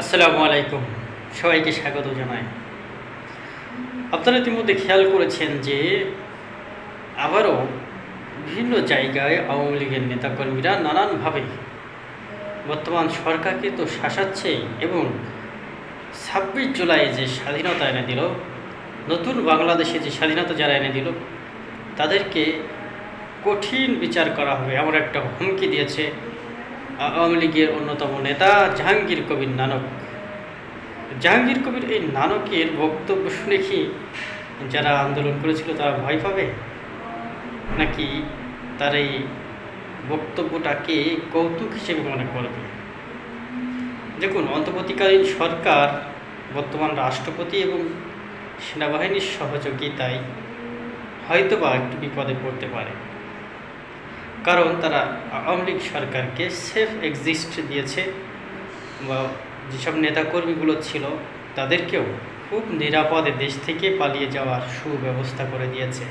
আসসালামু আলাইকুম। সবাইকে স্বাগত জানাই। আপনারা ইতিমধ্যে খেয়াল করেছেন যে আবারও বিভিন্ন জায়গায় আওয়ামী লীগের নেতাকর্মীরা নানানভাবে বর্তমান সরকারকে তো শাসাচ্ছেই এবং ছাব্বিশ জুলাই যে স্বাধীনতা এনে দিল, নতুন বাংলাদেশে যে স্বাধীনতা যারা এনে দিল, তাদেরকে কঠিন বিচার করা হবে এমন একটা হুমকি দিয়েছে। আওয়ামী লীগের অন্যতম নেতা জাহাঙ্গীর কবির নানক। জাহাঙ্গীর কবির এই নানকের বক্তব্য শুনে কি যারা আন্দোলন করেছিল তারা ভয় পাবে? নাকি তার এই বক্তব্যটাকে কৌতুক হিসেবে মনে করবে দেখুন, অন্তর্বর্তীকালীন সরকার, বর্তমান রাষ্ট্রপতি এবং সেনাবাহিনীর সহযোগিতায় হয়তোবা একটু বিপদে পড়তে পারে। কারণ তারা আওয়ামী লীগ সরকারকে সেফ এক্সিস্ট দিয়েছে বা যেসব নেতাকর্মীগুলো ছিল তাদেরকেও খুব নিরাপদে দেশ থেকে পালিয়ে যাওয়ার সুব্যবস্থা করে দিয়েছে।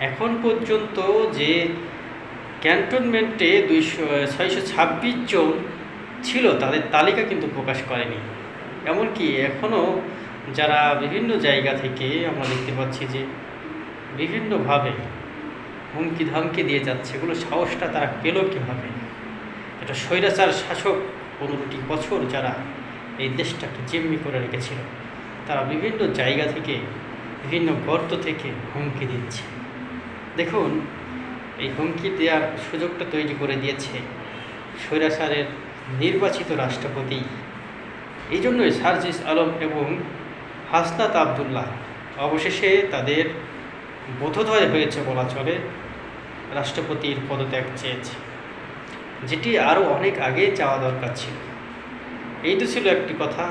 এখন পর্যন্ত যে ক্যান্টনমেন্টে দুইশো ছয়শো ছাব্বিশ জন ছিল তাদের তালিকা কিন্তু প্রকাশ করেনি। এমনকি এখনও যারা বিভিন্ন জায়গা থেকে আমরা দেখতে পাচ্ছি যে বিভিন্নভাবে হুমকি ধামকি দিয়ে যাচ্ছে, এগুলো সাহসটা তারা পেল কীভাবে? এটা স্বৈরাচার শাসক পনেরোটি বছর যারা এই দেশটাকে জিম্মি করে রেখেছিল, তারা বিভিন্ন জায়গা থেকে, বিভিন্ন গর্ত থেকে হুমকি দিচ্ছে। দেখুন, এই হুমকি দেওয়ার সুযোগটা তৈরি করে দিয়েছে স্বৈরাচারের নির্বাচিত রাষ্ট্রপতি। এই জন্যই সার্জিস আলম এবং হাসনাত আবদুল্লাহ অবশেষে তাদের বোধোদয় হয়েছে বলা চলে রাষ্ট্রপতির পদত্যাগ চেয়েছে। যেটি আরও অনেক আগে চাওয়া দরকার ছিল। এই তো ছিল একটি কথা।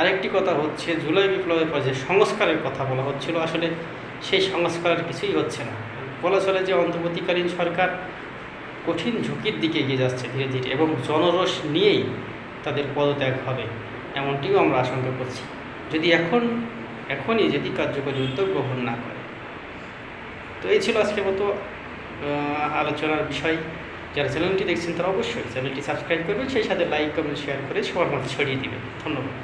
আরেকটি কথা হচ্ছে, জুলাই বিপ্লবের পর যে সংস্কারের কথা বলা হচ্ছিল, আসলে সেই সংস্কারের কিছুই হচ্ছে না। বলা চলে যে অন্তর্বর্তীকালীন সরকার কঠিন ঝুঁকির দিকে এগিয়ে যাচ্ছে ধীরে ধীরে এবং জনরস নিয়েই তাদের পদত্যাগ হবে, এমনটিও আমরা আশঙ্কা করছি। যদি এখন, এখনই যদি কার্যকরী উদ্যোগ গ্রহণ না করে তো এই ছিল আজকের মতো আলোচনার বিষয়। যারা চ্যানেলটি দেখছেন তারা অবশ্যই চ্যানেলটি সাবস্ক্রাইব করবেন, সেই সাথে লাইক, কমেন্ট, শেয়ার করে সবার মধ্যে ছড়িয়ে দেবেন। ধন্যবাদ।